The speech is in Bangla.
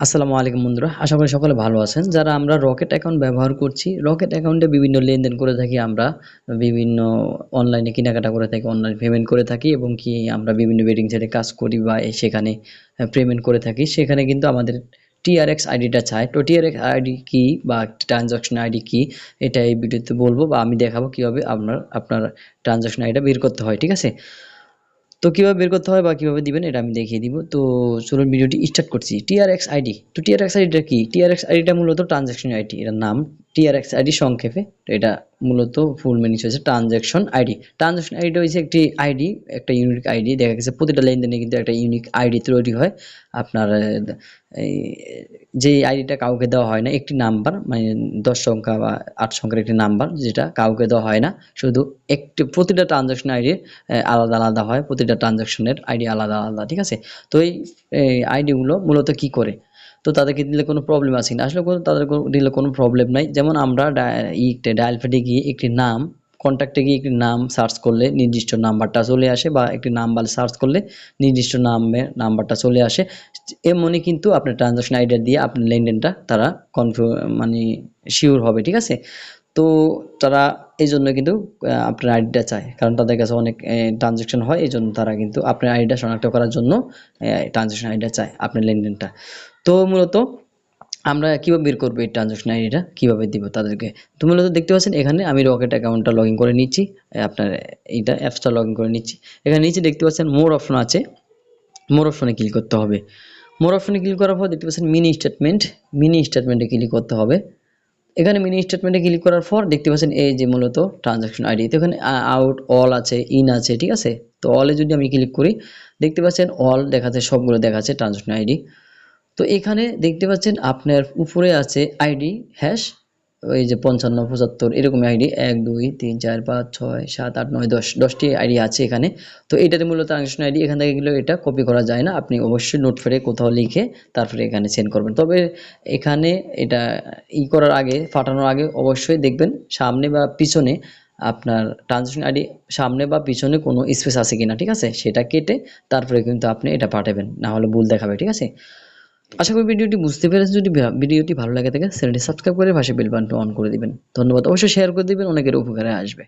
আসসালামু আলাইকুম বন্ধুরা, আশা করি সকলে ভালো আছেন। যারা আমরা রকেট অ্যাকাউন্ট ব্যবহার করছি, রকেট অ্যাকাউন্টে বিভিন্ন লেনদেন করে থাকি আমরা, বিভিন্ন অনলাইনে কেনাকাটা করে থাকি অনলাইন পেমেন্ট করে থাকি এবং কি আমরা বিভিন্ন বেডিং সাইটে কাজ করি বা সেখানে পেমেন্ট করে থাকি। সেখানে কিন্তু আমাদের টিআরএক্স আইডিটা চাই। তো টিআরএক্স আইডি কি বা ট্রানজাকশন আইডি কি, এটা এই ভিডিওতে বলব বা আমি দেখাবো কীভাবে আপনার আপনার ট্রানজাকশন আইডিটা বের করতে হয়, ঠিক আছে? তো কীভাবে বের করতে হয় বা কীভাবে দিবেন, এটা আমি দেখিয়ে দিব। তো চলুন ভিডিওটি স্টার্ট করছি। টিআরএক্স আইডি তো টিআরএক্স আইডিটা কি? টিআরএক্স আইডিটা মূলত ট্রানজ্যাকশন আইডি এটার নাম টিআরএক্স আইডি সংক্ষেপে, তো এটা মূলত ফুল মিনিস হয়েছে ট্রানজ্যাকশন আইডি ট্রানজ্যাকশন আইডিটা হচ্ছে একটি আইডি একটা ইউনিক আইডি দেখা গেছে প্রতিটা লেনদেনে কিন্তু একটা ইউনিক আইডি তৈরি হয়। আপনার এই যে আইডিটা কাউকে দেওয়া হয় না, একটি নাম্বার মানে দশ সংখ্যা বা আট সংখ্যার একটি নাম্বার যেটা কাউকে দেওয়া হয় না, শুধু একটি, প্রতিটা ট্রানজ্যাকশন আইডি আলাদা আলাদা হয়, প্রতিটা ট্রানজ্যাকশনের আইডি আলাদা আলাদা, ঠিক আছে? তো এই আইডিগুলো মূলত কি করে? তো তাদেরকে দিলে কোনো প্রবলেম আছে না। আসলে কোনো- তাদের দিলে কোনো প্রবলেম নাই। যেমন আমরা ডায়াল ফেটে গিয়ে একটি নাম কন্ট্যাক্টে গিয়ে একটি নাম সার্চ করলে নির্দিষ্ট নাম্বারটা চলে আসে বা একটি নাম্বার সার্চ করলে নির্দিষ্ট নামের নাম্বারটা চলে আসে। এমনই কিন্তু আপনার ট্রানজাকশন আইডিয়া দিয়ে আপনার লেনদেনটা তারা কনফিউ মানে শিওর হবে, ঠিক আছে? তো তারা এই জন্য কিন্তু আপনার আইডিটা চায়। কারণ তাদের কাছে অনেক ট্রানজাকশন হয় এই জন্য তারা কিন্তু আপনার আইডিটা শনাক্ত করার জন্য ট্রানজাকশন আইডিটা চায় আপনার লেনদেনটা। তো মূলত আমরা কীভাবে বের করব এই ট্রানজাকশন আইডিটা কীভাবে দিব তাদেরকে? তো মূলত দেখতে পাচ্ছেন, এখানে আমি রকেট অ্যাকাউন্টটা লগ ইন করে নিচ্ছি আপনার এইটা অ্যাপসটা লগ ইন করে নিচ্ছি। এখানে নিচে দেখতে পাচ্ছেন মোর অপশন আছে। মোর অপশনে ক্লিক করতে হবে। মোর অপশনে ক্লিক করার পর দেখতে পাচ্ছেন মিনি স্টেটমেন্ট মিনি স্টেটমেন্টে ক্লিক করতে হবে। এখানে মিনি স্টেটমেন্টে ক্লিক করার পর দেখতে পাচ্ছেন এই যে মূলত ট্রানজাকশন আইডি তো এখানে আউট অল আছে ইন আছে, ঠিক আছে? তো অলে যদি আমি ক্লিক করি, দেখতে পাচ্ছেন অল দেখাচ্ছে, সবগুলো দেখাচ্ছে ট্রানজাকশন আইডি তো এখানে দেখতে পাচ্ছেন আপনার উপরে আছে আইডি হ্যাশ ওই যে পঞ্চান্ন, পঁচাত্তর এরকম আইডি এক, দুই, তিন, চার, পাঁচ, ছয়, সাত, আট, নয়, দশ, দশটি আইডি আছে এখানে। তো এটাতে মূলত ট্রানজাকশন আইডি এখান থেকে গেলেও এটা কপি করা যায় না। আপনি অবশ্যই নোট ফেরে কোথাও লিখে তারপরে এখানে সেন্ড করবেন। তবে এখানে এটা ই করার আগে ফাটানোর আগে অবশ্যই দেখবেন সামনে বা পিছনে আপনার ট্রানজাকশন আইডি সামনে বা পিছনে কোনো স্পেস আছে কিনা, ঠিক আছে? সেটা কেটে তারপরে কিন্তু আপনি এটা পাঠাবেন। না হলে ভুল দেখাবে, ঠিক আছে? আশা করি ভিডিওটি বুঝতে পেরেছেন। যদি ভিডিওটি ভালো লাগে থাকে, চ্যানেলটি সাবস্ক্রাইব করে পাশে বেল বাটনটি অন করে দিবেন। ধন্যবাদ। অবশ্যই শেয়ার করে দিবেন, অনেকের উপকারে আসবে।